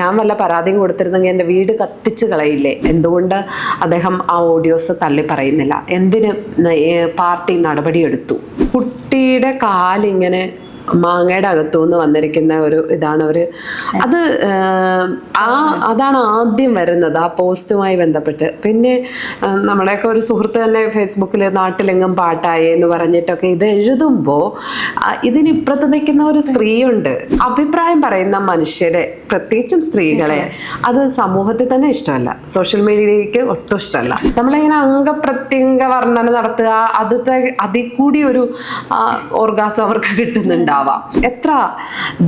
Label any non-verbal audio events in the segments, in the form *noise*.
ഞാൻ വല്ല പരാതി കൊടുത്തിരുന്നെങ്കിൽ എന്റെ വീട് കത്തിച്ചു കളയില്ലേ? എന്തുകൊണ്ട് അദ്ദേഹം ആ ഓഡിയോസ് തള്ളി പറയുന്നില്ല? എന്തിന് പാർട്ടി നടപടിയെടുത്തു? കുട്ടിയുടെ കാലിങ്ങനെ മാങ്ങയുടെ അകത്തുനിന്ന് വന്നിരിക്കുന്ന ഒരു ഇതാണ് അവർ. അത് ആ അതാണ് ആദ്യം വരുന്നത് ആ പോസ്റ്റുമായി ബന്ധപ്പെട്ട്. പിന്നെ നമ്മളെയൊക്കെ ഒരു സുഹൃത്ത് തന്നെ ഫേസ്ബുക്കിൽ നാട്ടിലെങ്ങും പാട്ടായി എന്ന് പറഞ്ഞിട്ടൊക്കെ ഇത് എഴുതുമ്പോൾ ഇതിനിപ്പുറത്ത് നിൽക്കുന്ന ഒരു സ്ത്രീയുണ്ട്. അഭിപ്രായം പറയുന്ന മനുഷ്യരെ പ്രത്യേകിച്ചും സ്ത്രീകളെ അത് സമൂഹത്തിൽ തന്നെ ഇഷ്ടമല്ല. സോഷ്യൽ മീഡിയയിലേക്ക് ഒട്ടും ഇഷ്ടമല്ല. നമ്മളിങ്ങനെ അംഗപ്രത്യംഗ വർണന നടത്തുക അത് അതിൽ കൂടി ഒരു ഓർഗാസം അവർക്ക് കിട്ടുന്നുണ്ടാവാം എത്ര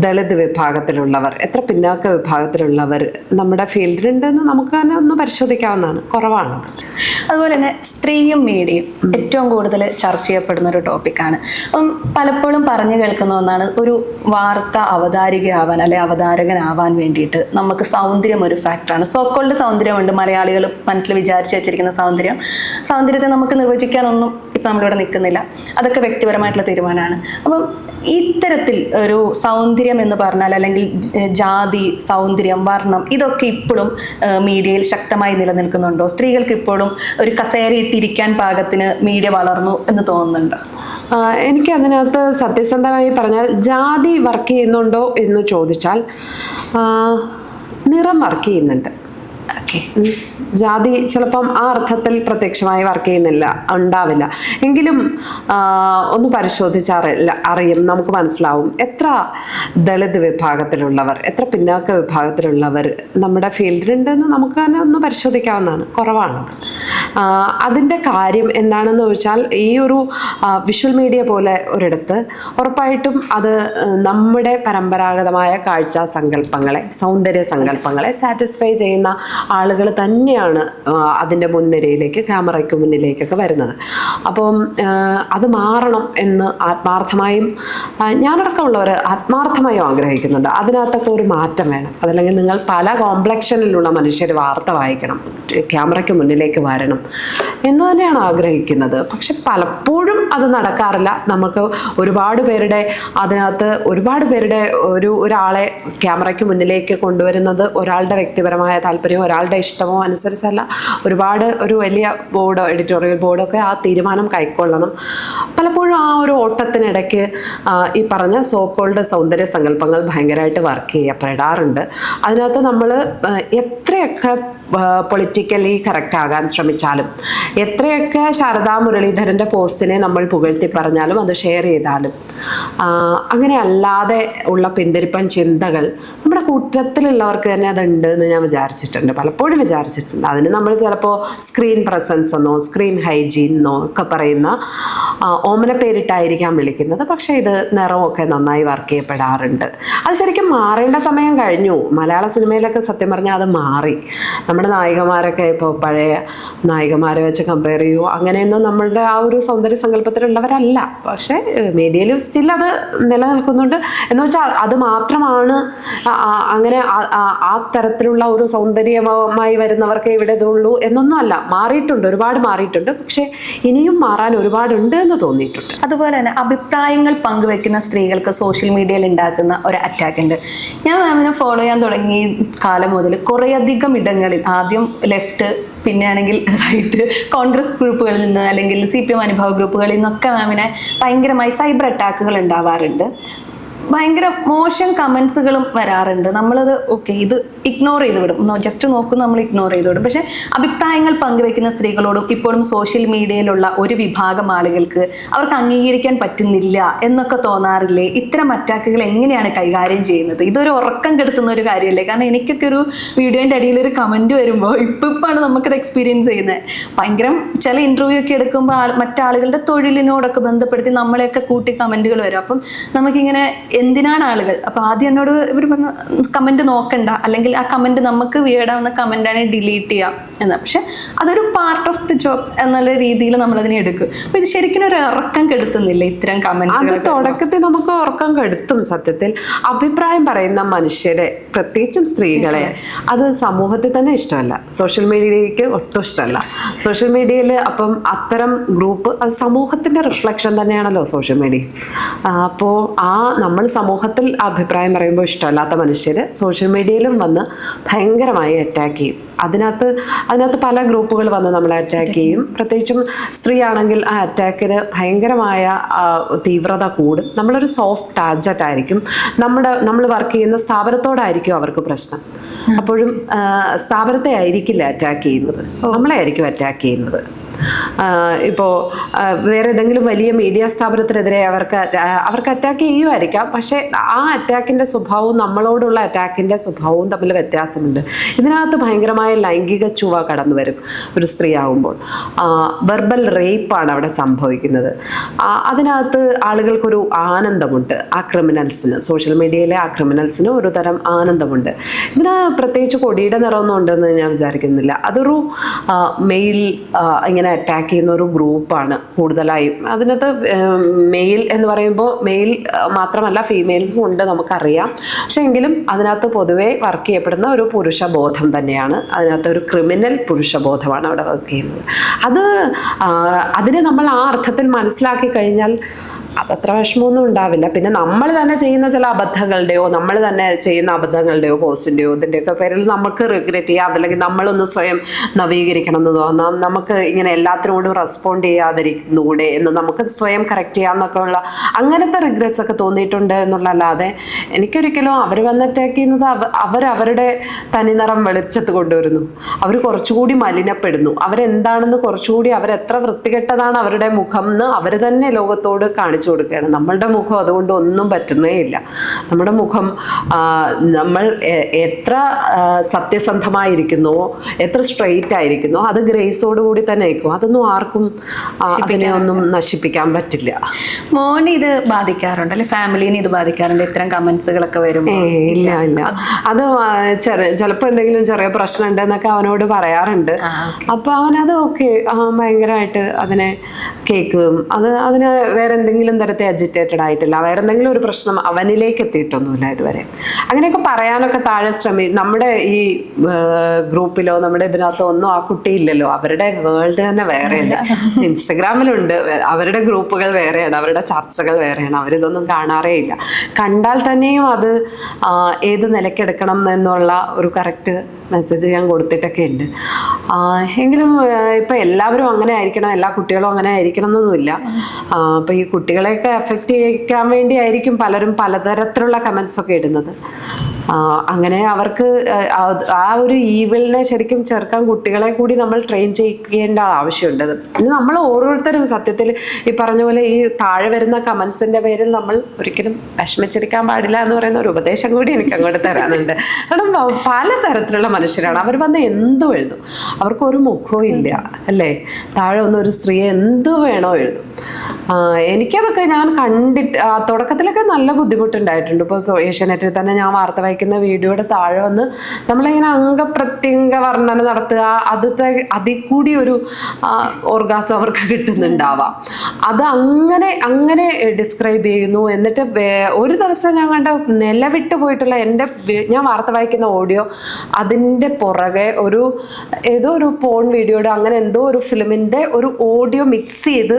ദളിത് വിഭാഗത്തിലുള്ളവർ എത്ര പിന്നാക്ക വിഭാഗത്തിലുള്ളവർ നമ്മുടെ ഫീൽഡിലുണ്ടെന്ന് നമുക്ക് തന്നെ ഒന്ന് പരിശോധിക്കാവുന്നതാണ്. കുറവാണ്. അതുപോലെ തന്നെ സ്ത്രീയും മീഡിയയും ഏറ്റവും കൂടുതൽ ചർച്ച ചെയ്യപ്പെടുന്ന ഒരു ടോപ്പിക്കാണ്. അപ്പം പലപ്പോഴും പറഞ്ഞു കേൾക്കുന്ന ഒന്നാണ് ഒരു വാർത്ത അവതാരികയാവാൻ അല്ലെ അവതാരകനാവാൻ വേണ്ടിയിട്ട് നമുക്ക് സൗന്ദര്യം ഒരു ഫാക്ടറാണ്. സോക്കോൾഡ് സൗന്ദര്യമുണ്ട്. മലയാളികൾ മനസ്സിൽ വിചാരിച്ചു വെച്ചിരിക്കുന്ന സൗന്ദര്യം. സൗന്ദര്യത്തെ നമുക്ക് നിർവചിക്കാനൊന്നും ഇപ്പം നമ്മളിവിടെ നിൽക്കുന്നില്ല. അതൊക്കെ വ്യക്തിപരമായിട്ടുള്ള തീരുമാനമാണ്. അപ്പം ഇത്തരത്തിൽ ഒരു സൗന്ദര്യം എന്ന് പറഞ്ഞാൽ അല്ലെങ്കിൽ ജാതി സൗന്ദര്യം വർണം ഇതൊക്കെ ഇപ്പോഴും മീഡിയയിൽ ശക്തമായി നിലനിൽക്കുന്നുണ്ടോ? സ്ത്രീകൾക്ക് ഇപ്പോഴും ഒരു കസേരയിട്ടിരിക്കാൻ പാകത്തിന് മീഡിയ വളർന്നു എന്ന് തോന്നുന്നുണ്ടോ? എനിക്ക് അതിനകത്ത് സത്യസന്ധമായി പറഞ്ഞാൽ ജാതി വർക്ക് ചെയ്യുന്നുണ്ടോ എന്ന് ചോദിച്ചാൽ നിറം വർക്ക് ചെയ്യുന്നുണ്ട്. ജാതി ചിലപ്പം ആ അർത്ഥത്തിൽ പ്രത്യക്ഷമായി വർക്ക് ചെയ്യുന്നില്ല ഉണ്ടാവില്ല. എങ്കിലും ഒന്ന് പരിശോധിച്ചറിയില്ല അറിയും നമുക്ക് മനസ്സിലാവും. എത്ര ദളിത് വിഭാഗത്തിലുള്ളവർ എത്ര പിന്നാക്ക വിഭാഗത്തിലുള്ളവർ നമ്മുടെ ഫീൽഡിലുണ്ടെന്ന് നമുക്ക് തന്നെ ഒന്ന് പരിശോധിക്കാവുന്നതാണ്. കുറവാണ് അതിന്റെ കാര്യം എന്താണെന്ന് ചോദിച്ചാൽ ഈ ഒരു വിഷ്വൽ മീഡിയ പോലെ ഒരിടത്ത് ഉറപ്പായിട്ടും അത് നമ്മുടെ പരമ്പരാഗതമായ കാഴ്ച സങ്കല്പങ്ങളെ സൗന്ദര്യ സങ്കല്പങ്ങളെ സാറ്റിസ്ഫൈ ചെയ്യുന്ന ആളുകൾ തന്നെയാണ് അതിന്റെ മുൻനിരയിലേക്ക് ക്യാമറയ്ക്ക് മുന്നിലേക്കൊക്കെ വരുന്നത്. അപ്പം അത് മാറണം എന്ന് ആത്മാർത്ഥമായും ഞാനടക്കമുള്ളവർ ആത്മാർത്ഥമായും ആഗ്രഹിക്കുന്നുണ്ട്. അതിനകത്തൊക്കെ ഒരു മാറ്റം വേണം. അതല്ലെങ്കിൽ നിങ്ങൾ പല കോംപ്ലക്ഷനിലുള്ള മനുഷ്യർ വാർത്ത വായിക്കണം ക്യാമറയ്ക്ക് മുന്നിലേക്ക് വരണം എന്ന് തന്നെയാണ് ആഗ്രഹിക്കുന്നത്. പക്ഷെ പലപ്പോഴും അത് നടക്കാറില്ല. നമുക്ക് ഒരുപാട് പേരുടെ അതിനകത്ത് ഒരുപാട് പേരുടെ ഒരു ഒരാളെ ക്യാമറയ്ക്ക് മുന്നിലേക്ക് കൊണ്ടുവരുന്നത് ഒരാളുടെ വ്യക്തിപരമായ താല്പര്യമോ ഒരാളുടെ ഇഷ്ടമോ അനുസരിച്ചല്ല. ഒരുപാട് ഒരു വലിയ ബോർഡോ എഡിറ്റോറിയൽ ബോർഡോ ഒക്കെ ആ തീരുമാനം കൈക്കൊള്ളണം. പലപ്പോഴും ആ ഒരു ഓട്ടത്തിനിടയ്ക്ക് ഈ പറഞ്ഞ സോക്കോൾഡ് സൗന്ദര്യ സങ്കല്പങ്ങൾ ഭയങ്കരമായിട്ട് വർക്ക് ചെയ്യപ്പെടാറുണ്ട് അതിനകത്ത് നമ്മൾ എത്രയൊക്കെ പൊളിറ്റിക്കലി കറക്റ്റ് ആകാൻ ശ്രമിച്ചാലും. എത്രയൊക്കെ ശാരദാ മുരളീധരന്റെ പോസ്റ്റിനെ നമ്മൾ പുകഴ്ത്തി പറഞ്ഞാലും അത് ഷെയർ ചെയ്താലും. അങ്ങനെ അല്ലാതെ ഉള്ള പിന്തിരിപ്പൻ ചിന്തകൾ നമ്മുടെ കൂട്ടത്തിലുള്ളവർക്ക് തന്നെ അതുണ്ട് എന്ന് ഞാൻ വിചാരിച്ചിട്ടുണ്ട്. പലപ്പോഴും വിചാരിച്ചിട്ടുണ്ട്. അതിന് നമ്മൾ ചിലപ്പോൾ സ്ക്രീൻ പ്രസൻസ് എന്നോ സ്ക്രീൻ ഹൈജീൻ എന്നോ ഒക്കെ പറയുന്ന ഓമന പേരിട്ടായിരിക്കാം വിളിക്കുന്നത്. പക്ഷേ ഇത് നിറമൊക്കെ നന്നായി വർക്ക് ചെയ്യപ്പെടാറുണ്ട്. അത് ശരിക്കും മാറേണ്ട സമയം കഴിഞ്ഞു. മലയാള സിനിമയിലൊക്കെ സത്യം പറഞ്ഞാൽ അത് മാറി. നമ്മുടെ നായികമാരൊക്കെ ഇപ്പോൾ പഴയ നായികമാരെ വെച്ച് കമ്പയർ ചെയ്യുമോ അങ്ങനെയൊന്നും നമ്മളുടെ ആ ഒരു സൗന്ദര്യ സങ്കല്പത്തിലുള്ളവരല്ല. പക്ഷേ മീഡിയയിൽ സ്റ്റിൽ അത് നിലനിൽക്കുന്നുണ്ട്. എന്ന് വെച്ചാൽ അത് മാത്രമാണ് അങ്ങനെ ആ തരത്തിലുള്ള ഒരു സൗന്ദര്യമായി വരുന്നവർക്ക് ഇവിടെ ഇതുള്ളൂ എന്നൊന്നും അല്ല. മാറിയിട്ടുണ്ട് ഒരുപാട് മാറിയിട്ടുണ്ട്. പക്ഷേ ഇനിയും മാറാൻ ഒരുപാടുണ്ട് എന്ന് തോന്നിയിട്ടുണ്ട്. അതുപോലെ തന്നെ അഭിപ്രായങ്ങൾ പങ്കുവെക്കുന്ന സ്ത്രീകൾക്ക് സോഷ്യൽ മീഡിയയിൽ ഉണ്ടാക്കുന്ന ഒരു അറ്റാക്ക് ഉണ്ട്. ഞാൻ മാമിനെ ഫോളോ ചെയ്യാൻ തുടങ്ങി കാലം മുതൽ കുറേയധികം ഇടങ്ങളിൽ ആദ്യം ലെഫ്റ്റ് പിന്നെയാണെങ്കിൽ റൈറ്റ് കോൺഗ്രസ് ഗ്രൂപ്പുകളിൽ നിന്ന് അല്ലെങ്കിൽ സി പി എം അനുഭവ ഗ്രൂപ്പുകളിൽ നിന്നൊക്കെ മാമിനെ ഭയങ്കരമായി സൈബർ അറ്റാക്കുകൾ ഉണ്ടാവാറുണ്ട്. ഭയങ്കര മോശം കമൻസുകളും വരാറുണ്ട്. നമ്മളത് ഓക്കെ ഇത് ഇഗ്നോർ ചെയ്ത് വിടും. ജസ്റ്റ് നോക്കും നമ്മൾ ഇഗ്നോർ ചെയ്ത് വിടും. പക്ഷെ അഭിപ്രായങ്ങൾ പങ്കുവെക്കുന്ന സ്ത്രീകളോടും ഇപ്പോഴും സോഷ്യൽ മീഡിയയിലുള്ള ഒരു വിഭാഗം ആളുകൾക്ക് അവർക്ക് അംഗീകരിക്കാൻ പറ്റുന്നില്ല എന്നൊക്കെ തോന്നാറില്ലേ? ഇത്തരം അറ്റാക്കുകൾ എങ്ങനെയാണ് കൈകാര്യം ചെയ്യുന്നത്? ഇതൊരു ഉറക്കം കെടുത്തുന്ന ഒരു കാര്യമല്ലേ കാരണം എനിക്കൊക്കെ ഒരു വീഡിയോന്റെ അടിയിൽ ഒരു കമന്റ് വരുമ്പോൾ ഇപ്പം ഇപ്പാണ് നമുക്കത് എക്സ്പീരിയൻസ് ചെയ്യുന്നത്. ഭയങ്കര ചില ഇന്റർവ്യൂ ഒക്കെ എടുക്കുമ്പോൾ മറ്റാളുകളുടെ തൊഴിലിനോടൊക്കെ ബന്ധപ്പെടുത്തി നമ്മളെയൊക്കെ കൂട്ടി കമന്റുകൾ വരും. അപ്പം നമുക്കിങ്ങനെ എന്തിനാണ് ആളുകൾ? അപ്പോൾ ആദ്യം എന്നോട് ഇവർ പറഞ്ഞ കമന്റ് നോക്കണ്ട. അല്ലെങ്കിൽ ആ കമന്റ് നമുക്ക് വീടാവുന്ന കമന്റാണ് ഡിലീറ്റ് ചെയ്യാം. എന്ന്. പക്ഷെ അതൊരു പാർട്ട് ഓഫ് ദി ജോബ് എന്നുള്ള രീതിയിൽ നമ്മൾ അതിനെ എടുക്കും. അപ്പൊ ഇത് ശരിക്കും ഒരു ഇറക്കം കെടുത്തുന്നില്ല ഇത്തരം കമന്റുകൾ തുടക്കത്തിൽ നമുക്ക് ഉറക്കം കെടുത്തും സത്യത്തിൽ. അഭിപ്രായം പറയുന്ന മനുഷ്യരെ പ്രത്യേകിച്ചും സ്ത്രീകളെ അത് സമൂഹത്തിൽ തന്നെ ഇഷ്ടമല്ല. സോഷ്യൽ മീഡിയയിലേക്ക് ഒട്ടും ഇഷ്ടമല്ല. സോഷ്യൽ മീഡിയയിൽ അപ്പം അത്തരം ഗ്രൂപ്പ് അത് സമൂഹത്തിന്റെ റിഫ്ലക്ഷൻ തന്നെയാണല്ലോ സോഷ്യൽ മീഡിയ അപ്പോൾ ആ നമ്മൾ സമൂഹത്തിൽ അഭിപ്രായം പറയുമ്പോൾ ഇഷ്ടമല്ലാത്ത മനുഷ്യർ സോഷ്യൽ മീഡിയയിലും വന്ന് ഭയങ്കരമായി അറ്റാക്ക് ചെയ്യും. അതിനകത്ത് അതിനകത്ത് പല ഗ്രൂപ്പുകൾ വന്ന് നമ്മളെ അറ്റാക്ക് ചെയ്യും. പ്രത്യേകിച്ചും സ്ത്രീ ആണെങ്കിൽ ആ അറ്റാക്കിന് ഭയങ്കരമായ തീവ്രത കൂടും. നമ്മളൊരു സോഫ്റ്റ് ടാർജറ്റ് ആയിരിക്കും. നമ്മുടെ നമ്മൾ വർക്ക് ചെയ്യുന്ന സ്ഥാപനത്തോടായിരിക്കും അവർക്ക് പ്രശ്നം. അപ്പോഴും സ്ഥാപനത്തെ ആയിരിക്കില്ല അറ്റാക്ക് ചെയ്യുന്നത്. നമ്മളെ ആയിരിക്കും അറ്റാക്ക് ചെയ്യുന്നത്. ഇപ്പോൾ വേറെ ഏതെങ്കിലും വലിയ മീഡിയ സ്ഥാപനത്തിനെതിരെ അവർക്ക് അവർക്ക് അറ്റാക്ക് ചെയ്യുമായിരിക്കാം പക്ഷേ ആ അറ്റാക്കിന്റെ സ്വഭാവവും നമ്മളോടുള്ള അറ്റാക്കിന്റെ സ്വഭാവവും തമ്മിൽ വ്യത്യാസമുണ്ട്. ഇതിനകത്ത് ഭയങ്കരമായ ലൈംഗിക ചുവ കടന്നു വരും ഒരു സ്ത്രീ ആകുമ്പോൾ വെർബൽ റേപ്പാണ് അവിടെ സംഭവിക്കുന്നത്. അതിനകത്ത് ആളുകൾക്കൊരു ആനന്ദമുണ്ട്. ആ ക്രിമിനൽസിന് സോഷ്യൽ മീഡിയയിലെ ആ ക്രിമിനൽസിന് ഒരു തരം ആനന്ദമുണ്ട്. ഇതിന് പ്രത്യേകിച്ച് കൊടിയുടെ നിറമൊന്നും ഉണ്ടെന്ന് ഞാൻ വിചാരിക്കുന്നില്ല. അതൊരു മെയിൽ ഇങ്ങനെ അറ്റാക്ക് ചെയ്യുന്ന ഒരു ഗ്രൂപ്പാണ് കൂടുതലായും. അതിനകത്ത് മെയിൽ എന്ന് പറയുമ്പോൾ മെയിൽ മാത്രമല്ല ഫീമെയിൽസും ഉണ്ട് നമുക്കറിയാം. പക്ഷെ എങ്കിലും അതിനകത്ത് പൊതുവേ വർക്ക് ചെയ്യപ്പെടുന്ന ഒരു പുരുഷബോധം തന്നെയാണ്. അതിനകത്ത് ഒരു ക്രിമിനൽ പുരുഷബോധമാണ് അവിടെ വർക്ക് ചെയ്യുന്നത്. അത് അതിനെ നമ്മൾ ആ അർത്ഥത്തിൽ മനസ്സിലാക്കി കഴിഞ്ഞാൽ അതത്ര വിഷമമൊന്നും ഉണ്ടാവില്ല. പിന്നെ നമ്മൾ തന്നെ ചെയ്യുന്ന ചില അബദ്ധങ്ങളുടെയോ നമ്മൾ തന്നെ ചെയ്യുന്ന അബദ്ധങ്ങളുടെയോ പോസ്റ്റിന്റെയോ ഇതിന്റെയൊക്കെ പേരിൽ നമുക്ക് റിഗ്രറ്റ് ചെയ്യാം. അതല്ലെങ്കിൽ നമ്മളൊന്ന് സ്വയം നവീകരിക്കണം എന്ന് തോന്നാം. നമുക്ക് ഇങ്ങനെ എല്ലാത്തിനോടും റെസ്പോണ്ട് ചെയ്യാതിരിക്കുന്നൂടെ എന്ന് നമുക്ക് സ്വയം കറക്റ്റ് ചെയ്യാമെന്നൊക്കെ ഉള്ള അങ്ങനത്തെ റിഗ്രറ്റ്സ് ഒക്കെ തോന്നിയിട്ടുണ്ട് എന്നുള്ളതല്ലാതെ എനിക്കൊരിക്കലും അവർ വന്ന് അറ്റാക്ക് ചെയ്യുന്നത് അവരുടെ അവരവരുടെ തനിനിറം വെളിച്ചത്ത് കൊണ്ടുവരുന്നു. അവർ കുറച്ചുകൂടി മലിനപ്പെടുന്നു. അവരെന്താണെന്ന് കുറച്ചുകൂടി അവരെത്ര വൃത്തികെട്ടതാണ് അവരുടെ മുഖം എന്ന് അവർ തന്നെ ലോകത്തോട് കാണിച്ചു കൊടുക്കുകയാണ്. നമ്മളുടെ മുഖം അതുകൊണ്ട് ഒന്നും പറ്റുന്നേ ഇല്ല. നമ്മുടെ മുഖം നമ്മൾ എത്ര സത്യസന്ധമായിരിക്കുന്നു എത്ര സ്ട്രെയിറ്റ് ആയിരിക്കുന്നു അത് ഗ്രേസോട് കൂടി തന്നെ ആയിരിക്കും. അതൊന്നും ആർക്കും അതിനെ ഒന്നും നശിപ്പിക്കാൻ പറ്റില്ല. മോനെ ഇത് ബാധിക്കാറുണ്ട് അല്ലെ? ഫാമിലിനെ ഇത് ബാധിക്കാറുണ്ട് ഇത്തരം കമന്റ്സുകളൊക്കെ വരും ഇല്ല ഇല്ല. അത് ചിലപ്പോൾ എന്തെങ്കിലും ചെറിയ പ്രശ്നം ഉണ്ടെന്നൊക്കെ അവനോട് പറയാറുണ്ട്. അപ്പൊ അവനത് ഓക്കെ ഭയങ്കരമായിട്ട് അതിനെ കേൾക്കും. അത് അതിന് വേറെ എന്തെങ്കിലും തരത്തെ അജിറ്റേറ്റഡ് ആയിട്ടില്ല. വേറെ എന്തെങ്കിലും ഒരു പ്രശ്നം അവനിലേക്ക് എത്തിയിട്ടൊന്നുമില്ല ഇതുവരെ. അങ്ങനെയൊക്കെ പറയാനൊക്കെ താഴെ ശ്രമി നമ്മുടെ ഈ ഗ്രൂപ്പിലോ നമ്മുടെ ഇതിനകത്തോ ഒന്നും ആ കുട്ടിയില്ലല്ലോ അവരുടെ വേൾഡ് തന്നെ വേറെയല്ല *laughs* ഇൻസ്റ്റഗ്രാമിലുണ്ട്. അവരുടെ ഗ്രൂപ്പുകൾ വേറെയാണ്. അവരുടെ ചർച്ചകൾ വേറെയാണ്. അവരിതൊന്നും കാണാറേ ഇല്ല. കണ്ടാൽ തന്നെയും അത് ഏത് നിലക്കെടുക്കണം എന്നുള്ള ഒരു കറക്റ്റ് മെസ്സേജ് ഞാൻ കൊടുത്തിട്ടൊക്കെ ഉണ്ട് എങ്കിലും ഇപ്പം എല്ലാവരും അങ്ങനെ ആയിരിക്കണം എല്ലാ കുട്ടികളും അങ്ങനെ ആയിരിക്കണം എന്നൊന്നുമില്ല അപ്പം ഈ കുട്ടികളെയൊക്കെ എഫക്റ്റ് ചെയ്യിക്കാൻ വേണ്ടി ആയിരിക്കും പലരും പലതരത്തിലുള്ള കമൻസ് ഒക്കെ ഇടുന്നത്. അങ്ങനെ അവർക്ക് ആ, ഒരു ഈവിളിനെ ശരിക്കും ചെറുക്കാൻ കുട്ടികളെ കൂടി നമ്മൾ ട്രെയിൻ ചെയ്യേണ്ട ആവശ്യമുണ്ട്. ഇത് നമ്മൾ ഓരോരുത്തരും സത്യത്തിൽ ഈ പറഞ്ഞ പോലെ ഈ താഴെ വരുന്ന കമൻസിന്റെ പേരിൽ നമ്മൾ ഒരിക്കലും വിഷമിച്ചെടുക്കാൻ പാടില്ല എന്ന് പറയുന്ന ഒരു ഉപദേശം കൂടി എനിക്ക് അങ്ങോട്ട് തരാനുണ്ട്. കാരണം പല പലതരത്തിലുള്ള മനുഷ്യരാണ്. അവർ വന്ന് എന്തും എഴുതും? അവർക്ക് ഒരു മുഖവും ഇല്ല അല്ലേ? താഴെ വന്ന് ഒരു സ്ത്രീയെ എന്ത് വേണോ എഴുതും. എനിക്കതൊക്കെ ഞാൻ കണ്ടിട്ട് തുടക്കത്തിലൊക്കെ നല്ല ബുദ്ധിമുട്ടുണ്ടായിട്ടുണ്ട്. ഇപ്പോൾ ഏഷ്യാനെറ്റിൽ തന്നെ ഞാൻ വാർത്ത വായിക്കുന്ന വീഡിയോയുടെ താഴെ വന്ന് നമ്മളിങ്ങനെ അംഗപ്രത്യംഗ വർണന നടത്തുക അതത്തെ അതിൽ കൂടി ഒരു ഓർഗാസം അവർക്ക് കിട്ടുന്നുണ്ടാവാം. അത് അങ്ങനെ അങ്ങനെ ഡിസ്ക്രൈബ് ചെയ്യുന്നു. എന്നിട്ട് ഒരു ദിവസം ഞാൻ കണ്ട നിലവിട്ട് പോയിട്ടുള്ള എന്റെ ഞാൻ വാർത്ത വായിക്കുന്ന ഓഡിയോ അതിന്റെ പുറകെ ഒരു ഏതോ ഒരു പോൺ വീഡിയോയുടെ അങ്ങനെ എന്തോ ഒരു ഫിലിമിന്റെ ഒരു ഓഡിയോ മിക്സ് ചെയ്ത്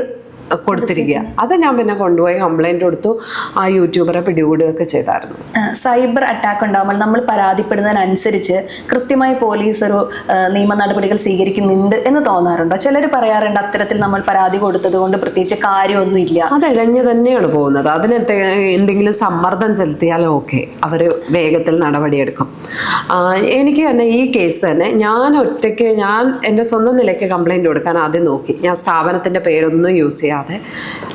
കൊടുത്തിരിക്കുക. അത് ഞാൻ പിന്നെ കൊണ്ടുപോയി കംപ്ലൈന്റ് കൊടുത്തു. ആ യൂട്യൂബറെ പിടികൂടുകയൊക്കെ ചെയ്തായിരുന്നു. സൈബർ അറ്റാക്ക് ഉണ്ടാകുമ്പോൾ നമ്മൾ പരാതിപ്പെടുന്നതിനനുസരിച്ച് കൃത്യമായി പോലീസ് ഒരു നിയമ നടപടികൾ സ്വീകരിക്കുന്നുണ്ട് എന്ന് തോന്നാറുണ്ടോ? ചിലർ പറയാറുണ്ട് അത്തരത്തിൽ നമ്മൾ പരാതി കൊടുത്തത് കൊണ്ട് പ്രത്യേകിച്ച് കാര്യമൊന്നും ഇല്ല അത് ഇഴഞ്ഞു തന്നെയാണ് പോകുന്നത്. അതിന് എന്തെങ്കിലും സമ്മർദ്ദം ചെലുത്തിയാൽ ഓക്കെ. അവർ വേഗത്തിൽ നടപടിയെടുക്കും. എനിക്ക് തന്നെ ഈ കേസ് തന്നെ ഞാൻ ഒറ്റയ്ക്ക് ഞാൻ എന്റെ സ്വന്തം നിലയ്ക്ക് കംപ്ലൈന്റ് കൊടുക്കാൻ ആദ്യം നോക്കി. ഞാൻ സ്ഥാപനത്തിന്റെ പേരൊന്നും യൂസ് ചെയ്യാതെ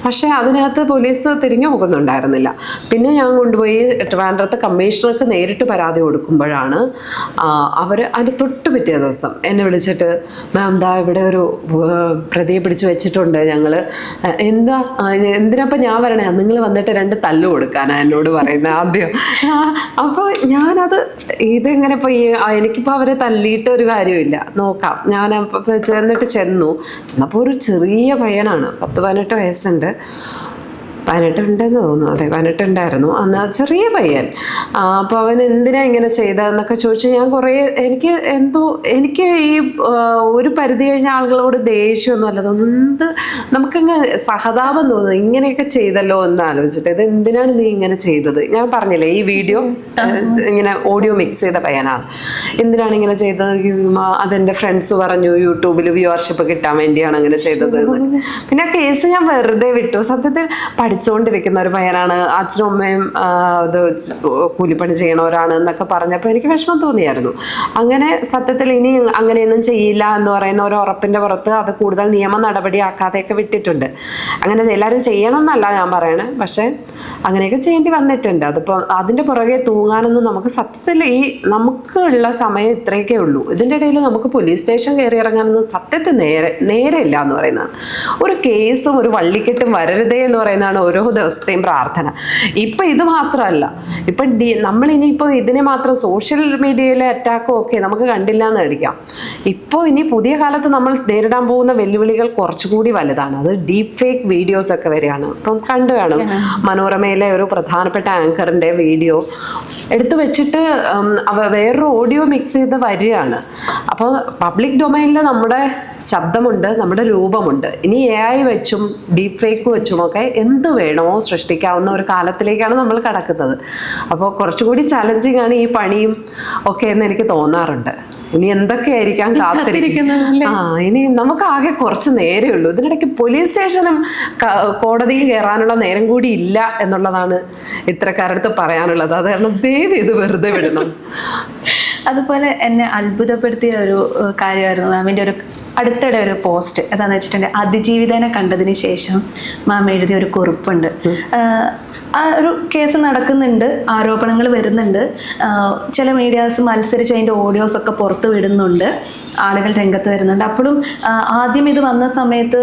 പക്ഷേ അതിനകത്ത് പോലീസ് തിരിഞ്ഞു പോകുന്നുണ്ടായിരുന്നില്ല. പിന്നെ ഞാൻ കൊണ്ടുപോയി ട്രിവാൻഡ്രത്ത് കമ്മീഷണർക്ക് നേരിട്ട് പരാതി കൊടുക്കുമ്പോഴാണ് അവർ അത് തൊട്ട് പിറ്റേ ദിവസം എന്നെ വിളിച്ചിട്ട് മാം ദാ ഇവിടെ ഒരു പ്രതിയെ പിടിച്ച് വെച്ചിട്ടുണ്ട്. ഞങ്ങൾ എന്താ എന്തിനപ്പം ഞാൻ വരണേ? നിങ്ങൾ വന്നിട്ട് രണ്ട് തല്ല് കൊടുക്കാനാണ് എന്നോട് പറയുന്നത് ആദ്യം. അപ്പോൾ ഞാനത് ഇതെങ്ങനെ ഇപ്പോൾ ഈ എനിക്കിപ്പോൾ അവരെ തല്ലിയിട്ട് ഒരു കാര്യമില്ല. നോക്കാം. ഞാൻ ചെന്നിട്ട് ചെന്നു. ചെന്നപ്പോൾ ഒരു ചെറിയ പയ്യനാണ്. പത്ത് പതിനെട്ട് വയസ്സുണ്ട്. പതിനെട്ടുണ്ടെന്ന് തോന്നുന്നു. അതെ പതിനെട്ടുണ്ടായിരുന്നു. അന്ന് ആ ചെറിയ പയ്യൻ. അപ്പോൾ അവൻ എന്തിനാ ഇങ്ങനെ ചെയ്തതെന്നൊക്കെ ചോദിച്ചു ഞാൻ കുറേ എനിക്ക് എന്തോ എനിക്ക് ഈ ഒരു പരിധി കഴിഞ്ഞ ആളുകളോട് ദേഷ്യമൊന്നും അല്ല. തോന്നുന്നു എന്ത് നമുക്കങ്ങ് സഹതാപം തോന്നുന്നു. ഇങ്ങനെയൊക്കെ ചെയ്തല്ലോ എന്ന് ആലോചിച്ചിട്ട്. ഇത് എന്തിനാണ് നീ ഇങ്ങനെ ചെയ്തത്? ഞാൻ പറഞ്ഞില്ലേ ഈ വീഡിയോ ഇങ്ങനെ ഓഡിയോ മിക്സ് ചെയ്ത പയ്യനാണ് എന്തിനാണ് ഇങ്ങനെ ചെയ്തത്? അതെന്റെ ഫ്രണ്ട്സ് പറഞ്ഞു യൂട്യൂബിൽ വ്യൂവർഷിപ്പ് കിട്ടാൻ വേണ്ടിയാണ് അങ്ങനെ ചെയ്തത് പിന്നെ ആ കേസ് ഞാൻ വെറുതെ വിട്ടു. സത്യത്തിൽ പഠിച്ചുകൊണ്ടിരിക്കുന്ന ഒരു പയ്യനാണ്. അച്ഛനും അമ്മയും ഇത് കൂലിപ്പണി ചെയ്യണവരാണ് എന്നൊക്കെ പറഞ്ഞപ്പോൾ എനിക്ക് വിഷമം തോന്നിയായിരുന്നു. അങ്ങനെ സത്യത്തിൽ ഇനി അങ്ങനെയൊന്നും ചെയ്യില്ല എന്ന് പറയുന്ന ഒരു ഉറപ്പിന്റെ പുറത്ത് അത് കൂടുതൽ നിയമ നടപടിയാക്കാതെയൊക്കെ വിട്ടിട്ടുണ്ട്. അങ്ങനെ എല്ലാവരും ചെയ്യണം എന്നല്ല ഞാൻ പറയണേ. പക്ഷേ അങ്ങനെയൊക്കെ ചെയ്യേണ്ടി വന്നിട്ടുണ്ട്. അതിപ്പോൾ അതിന്റെ പുറകെ തൂങ്ങാനൊന്നും നമുക്ക് സത്യത്തിൽ ഈ നമുക്കുള്ള സമയം ഇത്രയൊക്കെ ഉള്ളൂ. ഇതിന്റെ ഇടയിൽ നമുക്ക് പോലീസ് സ്റ്റേഷൻ കയറി ഇറങ്ങാനൊന്നും സത്യത്തിൽ നേരെ നേരെ ഇല്ല എന്ന് പറയുന്നതാണ്. ഒരു കേസും ഒരു വള്ളിക്കെട്ടും വരരുതേ എന്ന് പറയുന്നതാണ് ഓരോ ദിവസത്തെയും പ്രാർത്ഥന. ഇപ്പം ഇത് മാത്രമല്ല. ഇപ്പം ഡി നമ്മളിനിയിപ്പോൾ ഇതിനെ മാത്രം സോഷ്യൽ മീഡിയയിലെ അറ്റാക്കും ഒക്കെ നമുക്ക് കണ്ടില്ല എന്ന് അടിക്കാം ഇപ്പോൾ ഇനി പുതിയ കാലത്ത് നമ്മൾ നേരിടാൻ പോകുന്ന വെല്ലുവിളികൾ കുറച്ചുകൂടി വലുതാണ്. അത് ഡീപ്പ് ഫേക്ക് വീഡിയോസ് ഒക്കെ വരികയാണ് ഇപ്പം കണ്ടു കാണും. മനോരമയിലെ ഒരു പ്രധാനപ്പെട്ട ആങ്കറിന്റെ വീഡിയോ എടുത്തു വെച്ചിട്ട് വേറൊരു ഓഡിയോ മിക്സ് ചെയ്ത് വരികയാണ്. അപ്പോൾ പബ്ലിക് ഡൊമൈനിൽ നമ്മുടെ ശബ്ദമുണ്ട് നമ്മുടെ രൂപമുണ്ട്. ഇനി എ ഐ വെച്ചും ഡീപ്പ് ഫേക്ക് വെച്ചും ഒക്കെ എന്ത് വേണോ സൃഷ്ടിക്കാവുന്ന ഒരു കാലത്തിലേക്കാണ് നമ്മൾ കടക്കുന്നത്. അപ്പോൾ കുറച്ചുകൂടി ചലഞ്ചിങ് ആണ് ഈ പണിയും ഒക്കെ എന്ന് എനിക്ക് തോന്നാറുണ്ട്. ഇനി എന്തൊക്കെയായിരിക്കാം കാത്തിരിക്കുന്നത്? ആ ഇനി നമുക്ക് ആകെ കുറച്ച് നേരേ ഉള്ളൂ. ഇതിനിടയ്ക്ക് പോലീസ് സ്റ്റേഷനും കോടതിയിൽ കയറാനുള്ള നേരം കൂടി ഇല്ല എന്നുള്ളതാണ് ഇത്തരക്കാരടുത്ത് പറയാനുള്ളത്. അത് കാരണം ദൈവം ഇത് വെറുതെ വിടണം. അതുപോലെ എന്നെ അത്ഭുതപ്പെടുത്തിയ ഒരു കാര്യമായിരുന്നു. മാമിന്റെ ഒരു അടുത്തിടെ ഒരു പോസ്റ്റ് എന്താണെന്ന് വെച്ചിട്ടുണ്ടെങ്കിൽ അതിജീവിതനെ കണ്ടതിന് ശേഷം മാം എഴുതിയ ഒരു കുറിപ്പുണ്ട്. ആ ഒരു കേസ് നടക്കുന്നുണ്ട് ആരോപണങ്ങൾ വരുന്നുണ്ട്. ചില മീഡിയാസ് മത്സരിച്ച് അതിന്റെ ഓഡിയോസൊക്കെ പുറത്ത് വിടുന്നുണ്ട് ആളുകൾ രംഗത്ത് വരുന്നുണ്ട്. അപ്പോഴും ആദ്യം ഇത് വന്ന സമയത്ത്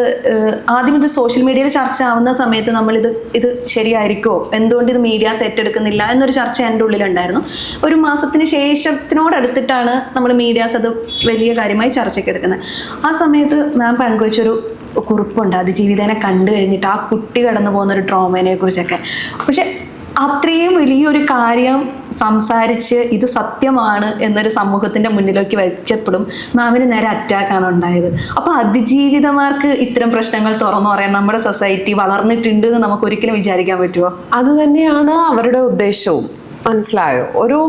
ആദ്യം ഇത് സോഷ്യൽ മീഡിയയിൽ ചർച്ച ആവുന്ന സമയത്ത് നമ്മളിത് ഇത് ശരിയായിരിക്കുമോ എന്തുകൊണ്ട് ഇത് മീഡിയാസ് ഏറ്റെടുക്കുന്നില്ല എന്നൊരു ചർച്ച എന്റെ ഉള്ളിലുണ്ടായിരുന്നു. ഒരു മാസത്തിന് ശേഷത്തിനോടടുത്തിട്ടാണ് നമ്മൾ മീഡിയാസ് അത് വലിയ കാര്യമായി ചർച്ചയ്ക്ക് എടുക്കുന്നത്. ആ സമയത്ത് മാം പങ്കുവച്ചൊരു കുറിപ്പുണ്ട്. അത് അതിജീവിതനെ കണ്ടു കഴിഞ്ഞിട്ട് ആ കുട്ടി കടന്നു പോകുന്ന ഒരു ട്രോമേനെ കുറിച്ചൊക്കെ. പക്ഷെ അത്രയും വലിയൊരു കാര്യം സംസാരിച്ച് ഇത് സത്യമാണ് എന്നൊരു സമൂഹത്തിന്റെ മുന്നിലേക്ക് വെച്ചപ്പോഴും മാമിന് നേരെ അറ്റാക്കാണ് ഉണ്ടായത്. അപ്പൊ അതിജീവിതമാർക്ക് ഇത്തരം പ്രശ്നങ്ങൾ തുറന്നു പറയാൻ നമ്മുടെ സൊസൈറ്റി വളർന്നിട്ടുണ്ട് എന്ന് നമുക്ക് ഒരിക്കലും വിചാരിക്കാൻ പറ്റുമോ അത് തന്നെയാണ് അവരുടെ ഉദ്ദേശവും. മനസ്സിലായോ? ഒരു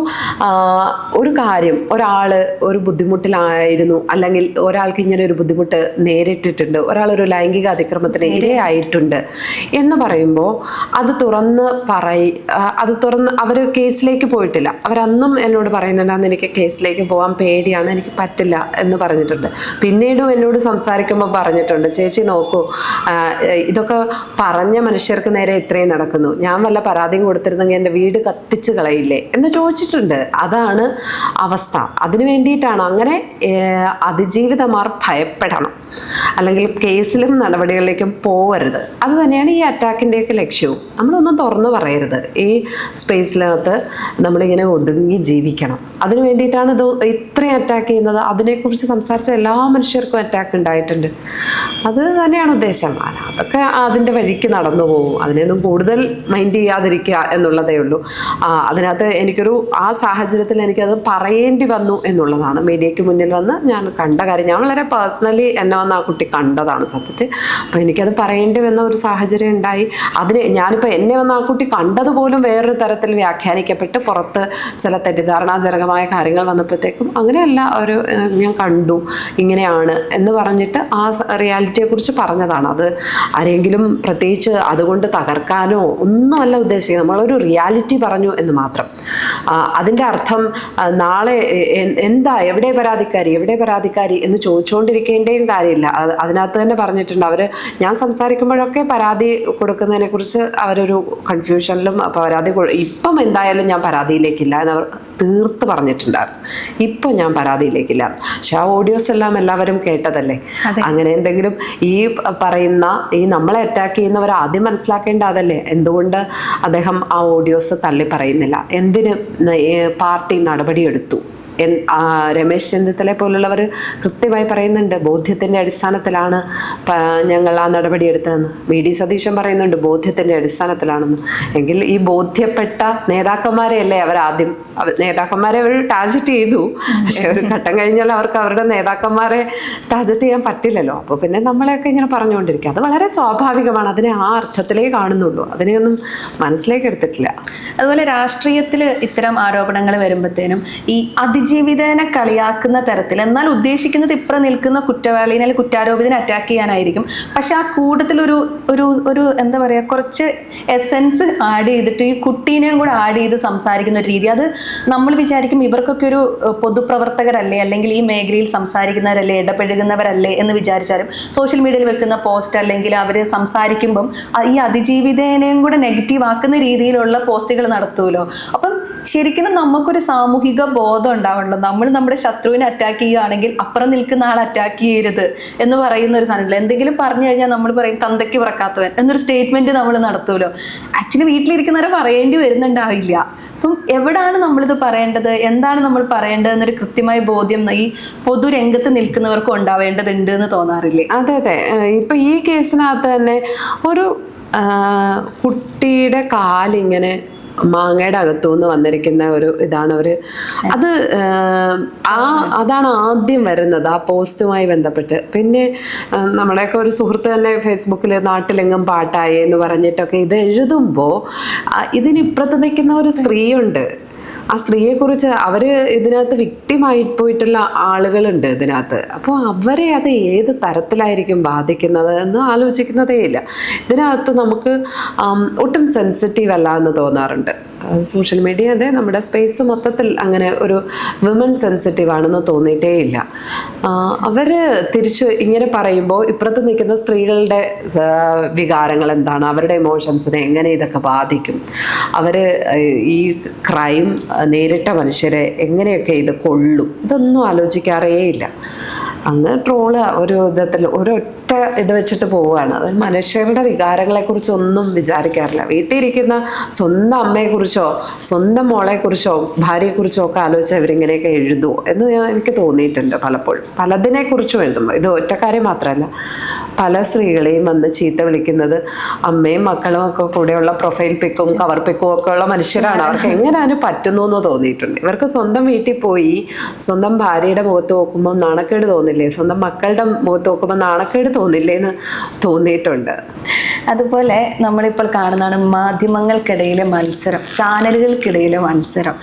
ഒരു കാര്യം ഒരാൾ ഒരു ബുദ്ധിമുട്ടിലായിരുന്നു അല്ലെങ്കിൽ ഒരാൾക്ക് ഇങ്ങനെ ഒരു ബുദ്ധിമുട്ട് നേരിട്ടിട്ടുണ്ട് ഒരാൾ ഒരു ലൈംഗിക അതിക്രമത്തിന് ഇരയായിട്ടുണ്ട് എന്ന് പറയുമ്പോൾ അത് തുറന്ന് പറയ അത് തുറന്ന് അവർ കേസിലേക്ക് പോയിട്ടില്ല. അവരന്നും എന്നോട് പറയുന്നുണ്ട് അന്ന് എനിക്ക് കേസിലേക്ക് പോകാൻ പേടിയാണ് എനിക്ക് പറ്റില്ല എന്ന് പറഞ്ഞിട്ടുണ്ട്. പിന്നീടും എന്നോട് സംസാരിക്കുമ്പോൾ പറഞ്ഞിട്ടുണ്ട് ചേച്ചി നോക്കൂ ഇതൊക്കെ പറഞ്ഞ മനുഷ്യർക്ക് നേരെ ഇത്രയും നടക്കുന്നു. ഞാൻ വല്ല പരാതിയും കൊടുത്തിരുന്നെങ്കിൽ എന്റെ വീട് കത്തിച്ച് കളയില്ലേ എന്ന് ചോദിച്ചിട്ടുണ്ട്. അതാണ് അവസ്ഥ. അതിനു വേണ്ടിയിട്ടാണ് അങ്ങനെ അതിജീവിതമാർ ഭയപ്പെടണം. അല്ലെങ്കിൽ കേസിലും നടപടികളിലേക്കും പോവരുത്. അത് തന്നെയാണ് ഈ അറ്റാക്കിന്റെയൊക്കെ ലക്ഷ്യവും. നമ്മളൊന്നും തുറന്നു പറയരുത്. ഈ സ്പേസിനകത്ത് നമ്മളിങ്ങനെ ഒതുങ്ങി ജീവിക്കണം. അതിനു വേണ്ടിയിട്ടാണ് ഇത് ഇത്രയും അറ്റാക്ക് ചെയ്യുന്നത്. അതിനെക്കുറിച്ച് സംസാരിച്ച എല്ലാ മനുഷ്യർക്കും അറ്റാക്ക് ഉണ്ടായിട്ടുണ്ട്. അത് തന്നെയാണ് ഉദ്ദേശം. അതൊക്കെ അതിന്റെ വഴിക്ക് നടന്നു പോകും. അതിനെയൊന്നും കൂടുതൽ മൈൻഡ് ചെയ്യാതിരിക്കുക എന്നുള്ളതേ ഉള്ളൂ. അതിനകത്ത് എനിക്കൊരു ആ സാഹചര്യത്തിൽ എനിക്കത് പറയേണ്ടി വന്നു എന്നുള്ളതാണ്. മീഡിയയ്ക്ക് മുന്നിൽ വന്ന് ഞാൻ കണ്ട കാര്യം. ഞാൻ വളരെ പേഴ്സണലി എന്നെ വന്ന് ആ കുട്ടി കണ്ടതാണ് സത്യത്തിൽ. അപ്പോൾ എനിക്കത് പറയേണ്ടി വന്ന ഒരു സാഹചര്യം ഉണ്ടായി. അതിന് ഞാനിപ്പോൾ എന്നെ വന്ന് ആ കുട്ടി കണ്ടതുപോലും വേറൊരു തരത്തിൽ വ്യാഖ്യാനിക്കപ്പെട്ട് പുറത്ത് ചില തെറ്റിദ്ധാരണാജനകമായ കാര്യങ്ങൾ വന്നപ്പോഴത്തേക്കും അങ്ങനെയല്ല ഒരു ഞാൻ കണ്ടു. ഇങ്ങനെയാണ് എന്ന് പറഞ്ഞിട്ട് ആ റിയാലിറ്റിയെക്കുറിച്ച് പറഞ്ഞതാണ്. അത് ആരെങ്കിലും പ്രത്യേകിച്ച് അതുകൊണ്ട് തകർക്കാനോ ഒന്നുമല്ല ഉദ്ദേശിക്കുന്നത് നമ്മളൊരു റിയാലിറ്റി പറഞ്ഞു എന്ന് മാത്രം. അതിന്റെ അർത്ഥം നാളെ എന്താ എവിടെ പരാതിക്കാരി എവിടെ പരാതിക്കാരി എന്ന് ചോദിച്ചുകൊണ്ടിരിക്കേണ്ടയും കാര്യമില്ല. അത് അതിനകത്ത് തന്നെ പറഞ്ഞിട്ടുണ്ട്. അവർ ഞാൻ സംസാരിക്കുമ്പോഴൊക്കെ പരാതി കൊടുക്കുന്നതിനെക്കുറിച്ച് അവരൊരു കൺഫ്യൂഷനിലും പരാതി ഇപ്പം എന്തായാലും ഞാൻ പരാതിയിലേക്കില്ല എന്നവർ തീർത്ത് പറഞ്ഞിട്ടുണ്ടായിരുന്നു. ഇപ്പൊ ഞാൻ പരാതിയിലേക്കില്ല. പക്ഷെ ആ ഓഡിയോസ് എല്ലാം എല്ലാവരും കേട്ടതല്ലേ? അങ്ങനെ എന്തെങ്കിലും ഈ പറയുന്ന ഈ നമ്മളെ അറ്റാക്ക് ചെയ്യുന്നവർ ആദ്യം മനസ്സിലാക്കേണ്ട അതല്ലേ? എന്തുകൊണ്ട് അദ്ദേഹം ആ ഓഡിയോസ് തള്ളി പറയുന്നില്ല? എന്തിന് പാർട്ടി നടപടിയെടുത്തു? രമേശ് ചെന്നിത്തല പോലുള്ളവർ കൃത്യമായി പറയുന്നുണ്ട് ബോധ്യത്തിന്റെ അടിസ്ഥാനത്തിലാണ് ഞങ്ങൾ ആ നടപടി എടുത്തതെന്ന്. വി. ഡി. സതീശൻ പറയുന്നുണ്ട് ബോധ്യത്തിന്റെ അടിസ്ഥാനത്തിലാണെന്ന്. എങ്കിൽ ഈ ബോധ്യപ്പെട്ട നേതാക്കന്മാരെയല്ലേ അവർ ആദ്യം നേതാക്കന്മാരെ അവർ ടാർജറ്റ് ചെയ്തു. പക്ഷെ ഒരു ഘട്ടം കഴിഞ്ഞാൽ അവർക്ക് അവരുടെ നേതാക്കന്മാരെ ടാർജറ്റ് ചെയ്യാൻ പറ്റില്ലല്ലോ. അപ്പോൾ പിന്നെ നമ്മളെയൊക്കെ ഇങ്ങനെ പറഞ്ഞുകൊണ്ടിരിക്കുക. അത് വളരെ സ്വാഭാവികമാണ്. അതിനെ ആ അർത്ഥത്തിലേ കാണുന്നുള്ളൂ. അതിനെയൊന്നും മനസ്സിലേക്ക് എടുത്തിട്ടില്ല. അതുപോലെ രാഷ്ട്രീയത്തിൽ ഇത്തരം ആരോപണങ്ങൾ വരുമ്പോഴത്തേനും ഈ അതിജീവിതനെ കളിയാക്കുന്ന തരത്തിൽ എന്നാൽ ഉദ്ദേശിക്കുന്നത് ഇപ്പുറം നിൽക്കുന്ന കുറ്റവാളിനെ അല്ലെങ്കിൽ കുറ്റാരോപിതനെ അറ്റാക്ക് ചെയ്യാനായിരിക്കും. പക്ഷെ ആ കൂട്ടത്തിൽ ഒരു ഒരു എന്താ പറയുക കുറച്ച് എസെൻസ് ആഡ് ചെയ്തിട്ട് ഈ കുട്ടീനെയും കൂടെ ആഡ് ചെയ്ത് സംസാരിക്കുന്ന ഒരു രീതി. അത് നമ്മൾ വിചാരിക്കും ഇവർക്കൊക്കെ ഒരു പൊതുപ്രവർത്തകരല്ലേ അല്ലെങ്കിൽ ഈ മേഖലയിൽ സംസാരിക്കുന്നവരല്ലേ ഇടപഴകുന്നവരല്ലേ എന്ന് വിചാരിച്ചാലും സോഷ്യൽ മീഡിയയിൽ വെക്കുന്ന പോസ്റ്റ് അല്ലെങ്കിൽ അവർ സംസാരിക്കുമ്പം ഈ അതിജീവിതേനെയും കൂടെ നെഗറ്റീവ് ആക്കുന്ന രീതിയിലുള്ള പോസ്റ്റുകൾ നടത്തുമല്ലോ അപ്പം ശരിക്കും നമുക്കൊരു സാമൂഹിക ബോധം ഉണ്ടാവണല്ലോ നമ്മൾ നമ്മുടെ ശത്രുവിനെ അറ്റാക്ക് ചെയ്യുകയാണെങ്കിൽ അപ്പുറം നിൽക്കുന്ന ആൾ അറ്റാക്ക് ചെയ്യരുത് എന്ന് പറയുന്ന ഒരു സാധനമില്ല എന്തെങ്കിലും പറഞ്ഞു കഴിഞ്ഞാൽ നമ്മൾ പറയും തന്തയ്ക്ക് പിറക്കാത്തവൻ എന്നൊരു സ്റ്റേറ്റ്മെന്റ് നമ്മൾ നടത്തുമല്ലോ. ആക്ച്വലി വീട്ടിലിരിക്കുന്നവരെ പറയേണ്ടി വരുന്നുണ്ടാവില്ല. അപ്പം എവിടാണ് നമ്മളിത് പറയേണ്ടത്? എന്താണ് നമ്മൾ പറയേണ്ടത് എന്നൊരു കൃത്യമായ ബോധ്യം ഈ പൊതുരംഗത്ത് നിൽക്കുന്നവർക്ക് ഉണ്ടാവേണ്ടതുണ്ട് എന്ന് തോന്നാറില്ലേ? അതെ അതെ. ഇപ്പൊ ഈ കേസിനകത്ത് തന്നെ ഒരു കുട്ടിയുടെ കാലിങ്ങനെ മാങ്ങയുടെ അകത്തുനിന്ന് വന്നിരിക്കുന്ന ഒരു ഇതാണ് ഒരു അത് ആ അതാണ് ആദ്യം വരുന്നത് ആ പോസ്റ്റുമായി ബന്ധപ്പെട്ട്. പിന്നെ നമ്മുടെയൊക്കെ ഒരു സുഹൃത്ത് തന്നെ ഫേസ്ബുക്കിൽ നാട്ടിലെങ്ങും പാട്ടായി എന്ന് പറഞ്ഞിട്ടൊക്കെ ഇത് എഴുതുമ്പോൾ ഇതിനിപ്പുറത്ത് നിൽക്കുന്ന ഒരു സ്ത്രീയുണ്ട്. ആ സ്ത്രീയെക്കുറിച്ച് അവർ ഇതിനകത്ത് വിക്ടിമായി പോയിട്ടുള്ള ആളുകളുണ്ട് ഇതിനകത്ത്. അപ്പോൾ അവരെ അത് ഏത് തരത്തിലായിരിക്കും ബാധിക്കുന്നത് എന്ന് ആലോചിക്കുന്നതേ ഇല്ല ഇതിനകത്ത് നമുക്ക് ഒട്ടും സെൻസിറ്റീവ് അല്ല എന്ന് തോന്നാറുണ്ട്. സോഷ്യൽ മീഡിയ അതെ നമ്മുടെ സ്പേസ് മൊത്തത്തിൽ അങ്ങനെ ഒരു വിമൻ സെൻസിറ്റീവ് ആണെന്ന് തോന്നിയിട്ടേ ഇല്ല. അവർ തിരിച്ച് ഇങ്ങനെ പറയുമ്പോൾ ഇപ്പുറത്ത് നിൽക്കുന്ന സ്ത്രീകളുടെ വികാരങ്ങൾ എന്താണ്? അവരുടെ ഇമോഷൻസിനെ എങ്ങനെ ഇതൊക്കെ ബാധിക്കും? അവർ ഈ ക്രൈം നേരിട്ട മനുഷ്യരെ എങ്ങനെയൊക്കെ ഇത് കൊള്ളും? ഇതൊന്നും ആലോചിക്കാറേ ഇല്ല. അങ്ങ് ട്രോൾ ഒരു വിധത്തിൽ ഒരൊറ്റ ഇത് വെച്ചിട്ട് പോവുകയാണ്. അത് മനുഷ്യരുടെ വികാരങ്ങളെക്കുറിച്ച് ഒന്നും വിചാരിക്കാറില്ല. വീട്ടിലിരിക്കുന്ന സ്വന്തം അമ്മയെക്കുറിച്ചോ സ്വന്തം മോളെക്കുറിച്ചോ ഭാര്യയെക്കുറിച്ചോ ഒക്കെ ആലോചിച്ച് അവരിങ്ങനെയൊക്കെ എഴുതുമോ എന്ന് ഞാൻ- എനിക്ക് തോന്നിയിട്ടുണ്ട് പലപ്പോഴും. പലതിനെക്കുറിച്ചും എഴുതുമ്പോൾ. ഇത് ഒറ്റക്കാര്യം മാത്രമല്ല. പല സ്ത്രീകളെയും വന്ന് ചീത്ത വിളിക്കുന്നത് അമ്മയും മക്കളും ഒക്കെ കൂടെയുള്ള പ്രൊഫൈൽ പിക്കും കവർ പിക്കും ഒക്കെ ഉള്ള മനുഷ്യരാണ്. അവർക്ക് എങ്ങനെ അതിന് പറ്റുന്നു എന്ന് തോന്നിയിട്ടുണ്ട്. ഇവർക്ക് സ്വന്തം വീട്ടിൽ പോയി സ്വന്തം ഭാര്യയുടെ മുഖത്ത് നോക്കുമ്പോൾ നാണക്കേട് തോന്നില്ലേ? സ്വന്തം മക്കളുടെ മുഖത്ത് നോക്കുമ്പോൾ നാണക്കേട് തോന്നില്ലേ എന്ന് തോന്നിയിട്ടുണ്ട്. അതുപോലെ നമ്മളിപ്പോൾ കാണുന്നതാണ് മാധ്യമങ്ങൾക്കിടയിലെ മത്സരം ചാനലുകൾക്കിടയിലെ മത്സരം.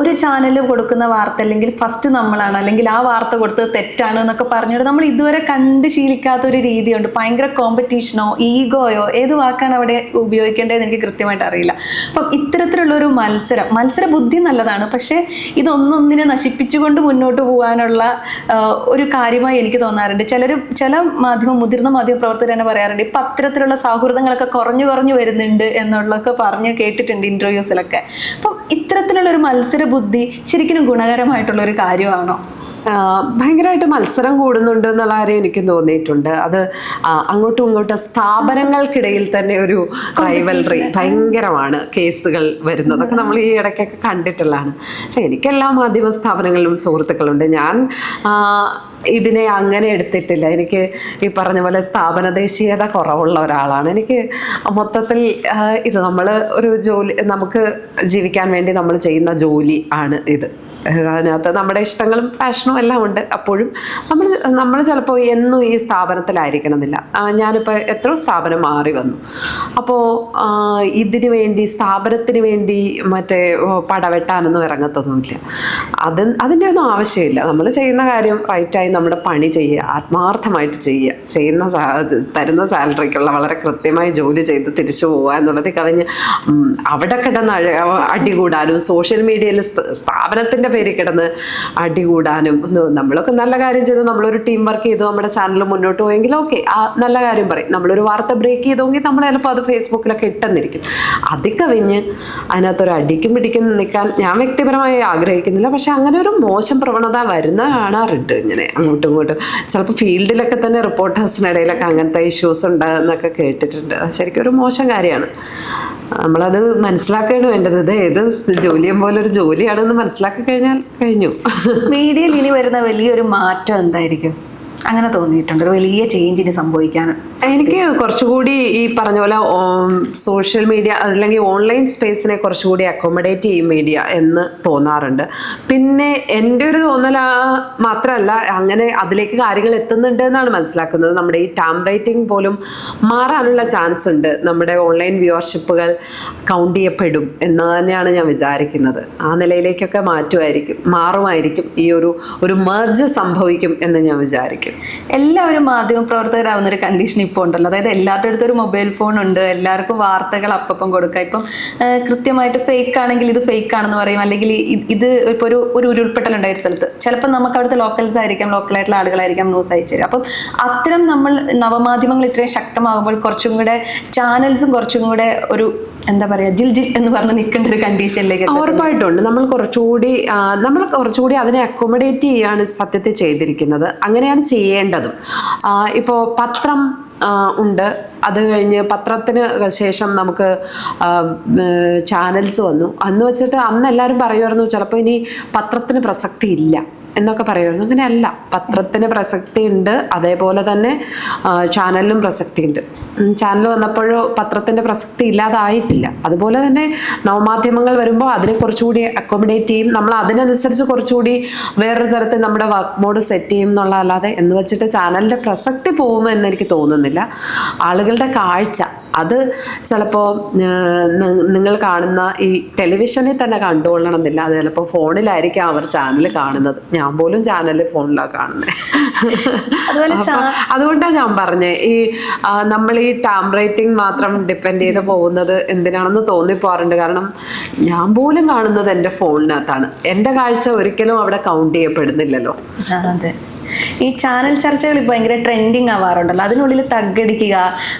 ഒരു ചാനൽ കൊടുക്കുന്ന വാർത്ത അല്ലെങ്കിൽ ഫസ്റ്റ് നമ്മളാണ് അല്ലെങ്കിൽ ആ വാർത്ത കൊടുത്തത് തെറ്റാണ് എന്നൊക്കെ പറഞ്ഞിട്ട് നമ്മൾ ഇതുവരെ കണ്ട് ശീലിക്കാത്ത ഒരു രീതിയുണ്ട്. ഭയങ്കര കോമ്പറ്റീഷനോ ഈഗോയോ ഏത് വാക്കാണ് അവിടെ ഉപയോഗിക്കേണ്ടതെന്ന് എനിക്ക് കൃത്യമായിട്ട് അറിയില്ല. അപ്പം ഇത്തരത്തിലുള്ളൊരു മത്സരം മത്സര ബുദ്ധി നല്ലതാണ് പക്ഷേ ഇതൊന്നൊന്നിനെ നശിപ്പിച്ചുകൊണ്ട് മുന്നോട്ട് പോകാനുള്ള ഒരു കാര്യമായി എനിക്ക് തോന്നാറുണ്ട്. ചിലർ ചില മാധ്യമ മുതിർന്ന മാധ്യമ പ്രവർത്തകർ തന്നെ പറയാറുണ്ട് ഇപ്പം അത്തരത്തിലുള്ള സൗഹൃദങ്ങളൊക്കെ കുറഞ്ഞു കുറഞ്ഞു വരുന്നുണ്ട് എന്നുള്ളതൊക്കെ പറഞ്ഞ് കേട്ടിട്ടുണ്ട് ഇന്റർവ്യൂസിലൊക്കെ അപ്പം ഇത്തരത്തിലുള്ള ഒരു മത്സര ബുദ്ധി ശരിക്കും ഗുണകരമായിട്ടുള്ള ഒരു കാര്യമാണോ? ഭയങ്കരമായിട്ട് മത്സരം കൂടുന്നുണ്ട് എന്നുള്ള കാര്യം എനിക്ക് തോന്നിയിട്ടുണ്ട്. അത് അങ്ങോട്ടും ഇങ്ങോട്ടും സ്ഥാപനങ്ങൾക്കിടയിൽ തന്നെ ഒരു റൈവൽറി ഭയങ്കരമാണ് കേസുകൾ വരുന്നതൊക്കെ നമ്മൾ ഈ ഇടയ്ക്കൊക്കെ കണ്ടിട്ടുള്ളതാണ്. പക്ഷെ എനിക്കെല്ലാ മാധ്യമ സ്ഥാപനങ്ങളിലും സുഹൃത്തുക്കളുണ്ട്. ഞാൻ ഇതിനെ അങ്ങനെ എടുത്തിട്ടില്ല. എനിക്ക് ഈ പറഞ്ഞ പോലെ സ്ഥാപന ദേശീയത കുറവുള്ള ഒരാളാണ്. എനിക്ക് മൊത്തത്തിൽ ഇത് നമ്മൾ ഒരു ജോലി നമുക്ക് ജീവിക്കാൻ വേണ്ടി നമ്മൾ ചെയ്യുന്ന ജോലി ആണ് ഇത്. അതിനകത്ത് നമ്മുടെ ഇഷ്ടങ്ങളും ഫാഷനും എല്ലാം ഉണ്ട്. അപ്പോഴും നമ്മൾ നമ്മൾ ചിലപ്പോൾ എന്നും ഈ സ്ഥാപനത്തിലായിരിക്കണമെന്നില്ല ഞാനിപ്പോൾ എത്രയോ സ്ഥാപനം മാറി വന്നു. അപ്പോൾ ഇതിനു വേണ്ടി സ്ഥാപനത്തിന് വേണ്ടി മറ്റേ പടവെട്ടാനൊന്നും ഇറങ്ങത്തൊന്നുമില്ല. അത് അതിന്റെ ഒന്നും ആവശ്യമില്ല. നമ്മൾ ചെയ്യുന്ന കാര്യം റൈറ്റായി നമ്മുടെ പണി ചെയ്യുക ആത്മാർത്ഥമായിട്ട് ചെയ്യുക. ചെയ്യുന്ന തരുന്ന സാലറിക്കുള്ള വളരെ കൃത്യമായി ജോലി ചെയ്ത് തിരിച്ചു പോവുക എന്നുള്ളത് കവിഞ്ഞ് ഉം, അവിടെ കിടന്ന് അടികൂടാനും സോഷ്യൽ മീഡിയയിൽ സ്ഥാപനത്തിന്റെ പേരിൽ കിടന്ന് അടികൂടാനും നമ്മളൊക്കെ നല്ല കാര്യം ചെയ്തു. നമ്മളൊരു ടീം വർക്ക് ചെയ്തു. നമ്മുടെ ചാനൽ മുന്നോട്ട് പോയെങ്കിൽ ഓക്കെ ആ നല്ല കാര്യം പറയും. നമ്മളൊരു വാർത്ത ബ്രേക്ക് ചെയ്തെങ്കിൽ നമ്മൾ ചിലപ്പോൾ അത് ഫേസ്ബുക്കിലൊക്കെ ഇട്ടെന്നിരിക്കും. അതിക്കവിഞ്ഞ് അതിനകത്തൊരു അടിക്കും പിടിക്കും നിൽക്കാൻ ഞാൻ വ്യക്തിപരമായി ആഗ്രഹിക്കുന്നില്ല. പക്ഷെ അങ്ങനെ ഒരു മോശം പ്രവണത വരുന്ന കാണാറുണ്ട് ഇങ്ങനെ അങ്ങോട്ടും ഇങ്ങോട്ടും. ചിലപ്പോൾ ഫീൽഡിലൊക്കെ തന്നെ റിപ്പോർട്ടേഴ്സിനിടയിലൊക്കെ അങ്ങനത്തെ ഇഷ്യൂസ് ഉണ്ട് എന്നൊക്കെ കേട്ടിട്ടുണ്ട്. ശരിക്കും ഒരു മോശം കാര്യമാണ്. നമ്മളത് മനസ്സിലാക്കുകയാണ് വേണ്ടത്. ഇത് ഏത് ജോലിയും പോലെ ഒരു ജോലിയാണെന്ന് മനസ്സിലാക്കി കഴിഞ്ഞാൽ കഴിഞ്ഞു. മീഡിയയിൽ ഇനി വരുന്ന വലിയൊരു മാറ്റം എന്തായിരിക്കും? അങ്ങനെ തോന്നിയിട്ടുണ്ട്. ഒരു വലിയ ചേഞ്ചിന് സംഭവിക്കാൻ എനിക്ക് കുറച്ചുകൂടി ഈ പറഞ്ഞ പോലെ സോഷ്യൽ മീഡിയ അല്ലെങ്കിൽ ഓൺലൈൻ സ്പേസിനെ കുറച്ചുകൂടി അക്കോമഡേറ്റ് ചെയ്യും മീഡിയ എന്ന് തോന്നാറുണ്ട്. പിന്നെ എന്റെ ഒരു തോന്നൽ മാത്രമല്ല അങ്ങനെ അതിലേക്ക് കാര്യങ്ങൾ എത്തുന്നുണ്ട് എന്നാണ് മനസ്സിലാക്കുന്നത്. നമ്മുടെ ഈ ടാം റേറ്റിംഗ് പോലും മാറാനുള്ള ചാൻസ് ഉണ്ട്. നമ്മുടെ ഓൺലൈൻ വ്യൂവർഷിപ്പുകൾ കൗണ്ട് ചെയ്യപ്പെടും എന്ന് തന്നെയാണ് ഞാൻ വിചാരിക്കുന്നത്. ആ നിലയിലേക്കൊക്കെ മാറ്റുമായിരിക്കും മാറുമായിരിക്കും. ഈ ഒരു ഒരു മെർജ് സംഭവിക്കും എന്ന് ഞാൻ വിചാരിക്കും എല്ലാവരും മാധ്യമ പ്രവർത്തകരാവുന്ന ഒരു കണ്ടീഷൻ ഇപ്പോൾ ഉണ്ടല്ലോ. അതായത് എല്ലാവരുടെ അടുത്തും ഒരു മൊബൈൽ ഫോൺ ഉണ്ട് എല്ലാവർക്കും വാർത്തകൾ അപ്പം കൊടുക്കുക. ഇപ്പം കൃത്യമായിട്ട് ഫേക്ക് ആണെങ്കിൽ ഇത് ഫേക്ക് ആണെന്ന് പറയും. അല്ലെങ്കിൽ ഇത് ഇപ്പോൾ ഒരു ഒരു ഉരുൾപൊട്ടൽ ഉണ്ടായ ഒരു സ്ഥലത്ത്. ചിലപ്പോൾ നമുക്ക് അവിടുത്തെ ലോക്കൽസ് ആയിരിക്കാം ലോക്കലായിട്ടുള്ള ആളുകളായിരിക്കാം ന്യൂസ് അയച്ചു തരും അപ്പം അത്തരം നമ്മൾ നവമാധ്യമങ്ങൾ ഇത്രയും ശക്തമാകുമ്പോൾ കുറച്ചും കൂടെ ചാനൽസും കുറച്ചും കൂടെ ഒരു എന്താ പറയുക ജിൽ ജിൽ എന്ന് പറഞ്ഞ് നിൽക്കേണ്ട ഒരു കണ്ടീഷനിലേക്ക് ഉറപ്പായിട്ടുണ്ട് നമ്മൾ കുറച്ചുകൂടി നമ്മൾ കുറച്ചുകൂടി അതിനെ അക്കോമഡേറ്റ് ചെയ്യാണ് സത്യത്തെ ചെയ്തിരിക്കുന്നത്. അങ്ങനെയാണ് ചെയ്യേണ്ടതും. ഇപ്പോൾ പത്രം ഉണ്ട്. അത് കഴിഞ്ഞ് പത്രത്തിന് ശേഷം നമുക്ക് ചാനൽസ് വന്നു. അന്ന് വെച്ചിട്ട് അന്ന് എല്ലാവരും പറയുമായിരുന്നു ചിലപ്പോൾ ഇനി പത്രത്തിന് പ്രസക്തി ഇല്ല. എന്നൊക്കെ പറയുമായിരുന്നു. അങ്ങനെയല്ല പത്രത്തിന് പ്രസക്തി ഉണ്ട് അതേപോലെ തന്നെ ചാനലിനും പ്രസക്തി ഉണ്ട് ചാനൽ വന്നപ്പോഴോ പത്രത്തിന്റെ പ്രസക്തി ഇല്ലാതായിട്ടില്ല. അതുപോലെ തന്നെ നവമാധ്യമങ്ങൾ വരുമ്പോൾ അതിനെ കുറച്ചുകൂടി അക്കോമഡേറ്റ് ചെയ്യും. നമ്മൾ അതിനനുസരിച്ച് കുറച്ചുകൂടി വേറൊരു തരത്തിൽ നമ്മുടെ വർക്ക് മോഡ് സെറ്റ് ചെയ്യും എന്നുള്ള അല്ലാതെ എന്ന് വെച്ചിട്ട് ചാനലിന്റെ പ്രസക്തി പോകുമെന്ന് എനിക്ക് തോന്നുന്നില്ല. ആളുകളുടെ കാഴ്ച അത് ചിലപ്പോൾ നിങ്ങൾ കാണുന്ന ഈ ടെലിവിഷനിൽ തന്നെ കണ്ടുകൊള്ളണം എന്നില്ല അത് ചിലപ്പോൾ ഫോണിലായിരിക്കും അവർ ചാനൽ കാണുന്നത്. ഞാൻ പോലും ചാനൽ ഫോണിലാണ് കാണുന്നത് അതുപോലെ അതുകൊണ്ടാണ് ഞാൻ പറഞ്ഞത് ഈ നമ്മൾ ഈ ടാം റേറ്റിംഗ് മാത്രം ഡിപ്പെൻഡ് ചെയ്ത് പോകുന്നത് എന്തിനാണെന്ന് തോന്നിപ്പോറുണ്ട് കാരണം ഞാൻ പോലും കാണുന്നത് എന്റെ ഫോണിനകത്താണ് എന്റെ കാഴ്ച ഒരിക്കലും അവിടെ കൗണ്ട് ചെയ്യപ്പെടുന്നില്ലല്ലോ. അതെ. ഈ ചാനൽ ചർച്ചകൾ ഇപ്പോൾ ഭയങ്കര ട്രെൻഡിങ് ആവാറുണ്ടല്ലോ. അതിനുള്ളിൽ തగ్గടിക്കുക